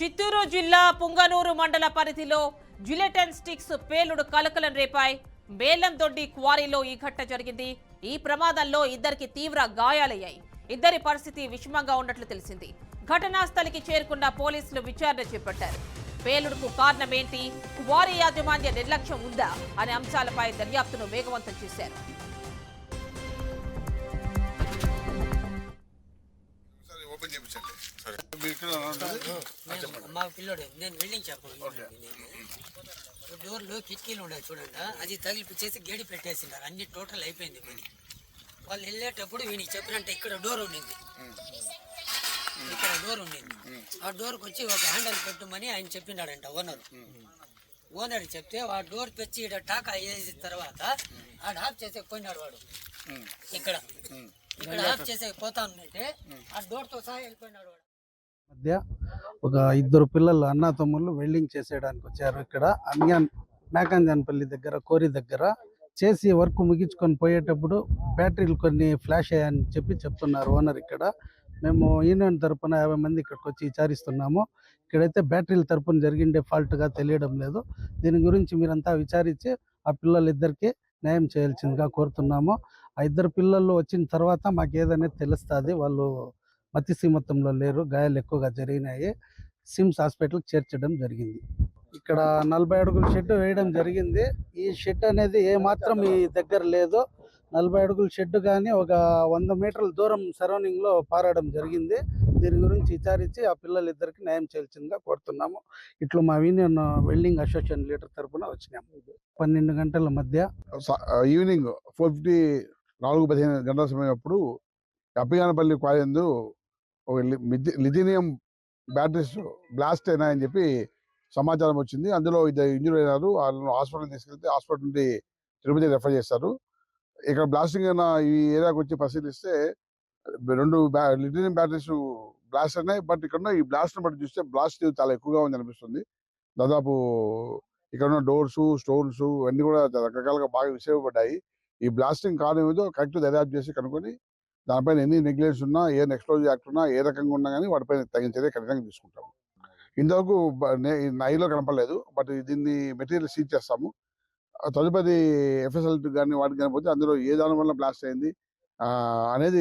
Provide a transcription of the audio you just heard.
చిత్తూరు జిల్లా పుంగనూరు మండల పరిధిలో జిలెటన్ స్టిక్స్ పేలుడు కలకలం రేపాయి. బేలందొడ్డి క్వారీలో ఈ ఘట్ట జరిగింది. ఈ ప్రమాదంలో ఇద్దరికి తీవ్ర గాయాలయ్యాయి. ఇద్దరి పరిస్థితి విషమంగా ఉన్నట్లు తెలిసింది. ఘటనా స్థలికి చేరుకున్న పోలీసులు విచారణ చేపట్టారు. పేలుడుకు కారణమేంటి? క్వారీ యాజమాన్య నిర్లక్ష్యం ఉందా? అనే అంశాలపై దర్యాప్తును వేగవంతం చేశారు. మా పిల్లోడు నేను వెల్డింగ్ షాప్ డోర్లు కిటికీలు ఉన్నాయి చూడండి అది తగిలిపించేసి గేడి పెట్టేసినారు అన్ని టోటల్ అయిపోయింది పని వాళ్ళు వెళ్ళేటప్పుడు వీనికి చెప్పినట్టు ఇక్కడ డోర్ ఉండింది ఇక్కడ డోర్ ఉండింది ఆ డోర్కి వచ్చి ఒక హ్యాండిల్ పెట్టమని ఆయన చెప్పినాడంట ఓనర్ ఓనర్ చెప్తే ఆ డోర్ తెచ్చి ఇక్కడ టాకా వేసిన తర్వాత ఆడ ఆఫ్ చేసే పోయినాడు వాడు ఇక్కడ ఇక్కడ ఆఫ్ చేసే పోతా ఉందంటే ఆ డోర్తో సహా వెళ్ళిపోయినాడు వాడు. మధ్య ఒక ఇద్దరు పిల్లలు అన్న తమ్ముళ్ళు వెల్డింగ్ చేసేయడానికి వచ్చారు ఇక్కడ. అన్యాన్ మేకాంజాన్పల్లి దగ్గర కోరి దగ్గర. చేసి వర్క్ ముగించుకొని పోయేటప్పుడు బ్యాటరీలు కొన్ని ఫ్లాష్ అయ్యాయని చెప్పి చెప్తున్నారు ఓనర్ ఇక్కడ. మేము యూనియన్ తరపున యాభై మంది ఇక్కడికి వచ్చి విచారిస్తున్నాము. ఇక్కడైతే బ్యాటరీల తరపున జరిగిండే ఫాల్ట్గా తెలియడం లేదు. దీని గురించి మీరంతా విచారించి ఆ పిల్లలిద్దరికి న్యాయం చేయాల్సిందిగా కోరుతున్నాము. ఆ ఇద్దరు పిల్లలు వచ్చిన తర్వాత మాకు ఏదనేది తెలుస్తుంది. వాళ్ళు మతి సీమత్వంలో లేరు. గాయాలు ఎక్కువగా జరిగినాయి. సిమ్స్ హాస్పిటల్కి చేర్చడం జరిగింది. ఇక్కడ నలభై అడుగుల షెడ్ వేయడం జరిగింది. ఈ షెడ్ అనేది ఏమాత్రం ఈ దగ్గర లేదు. నలభై అడుగుల షెడ్ కానీ ఒక వంద మీటర్ల దూరం సరౌండింగ్లో పారడం జరిగింది. దీని గురించి విచారించి ఆ పిల్లలిద్దరికి న్యాయం చేయాల్సిందిగా కోరుతున్నాము. ఇట్లా మా యూనియన్ వెల్డింగ్ అసోసియేషన్ లీడర్ తరపున వచ్చినాము పన్నెండు గంటల మధ్య ఈవినింగ్ ఫోర్ ఫిఫ్టీ నాలుగు పదిహేను గంటల సమయం అప్పుడు అప్పిగానపల్లి కాలేందు ఒక లిథినియం బ్యాటరీస్ బ్లాస్ట్ అయినాయని చెప్పి సమాచారం వచ్చింది. అందులో ఇద్దరు ఇంజూర్ అయినారు. వాళ్ళను హాస్పిటల్ తీసుకెళ్తే హాస్పిటల్ నుండి తిరుపతి రెఫర్ చేస్తారు ఇక్కడ బ్లాస్టింగ్ అయిన ఈ ఏరియాకి వచ్చి పరిశీలిస్తే రెండు బ్యా- లిథినియం బ్యాటరీస్ బ్లాస్ట్ అయినాయి. బట్ ఇక్కడ ఈ బ్లాస్ట్ని బట్టి చూస్తే బ్లాస్ట్ చాలా ఎక్కువగా ఉంది అనిపిస్తుంది. దాదాపు ఇక్కడ ఉన్న డోర్స్ స్టోన్స్ ఇవన్నీ కూడా రకరకాలుగా బాగా విసేవపడ్డాయి ఈ బ్లాస్టింగ్ కారణం ఏదో కరెక్ట్ దర్యాప్తు చేసి కనుక్కొని దానిపైన ఎన్ని నెగ్లెన్స్ ఉన్నా ఏ ఎక్స్ప్లోజివ్ యాక్ట్ ఉన్నా ఏ రకంగా ఉన్నా కానీ వాటిపైన తగిన చర్య ఖచ్చితంగా తీసుకుంటాము. ఇంతవరకు నైలో కనపడలేదు బట్ దీన్ని మెటీరియల్ సీజ్ చేస్తాము. తదుపరి ఎఫ్ఎస్ఎల్ కానీ వాటికి కనిపోతే అందులో ఏ దాని వల్ల బ్లాస్ట్ అయింది ఆ, అనేది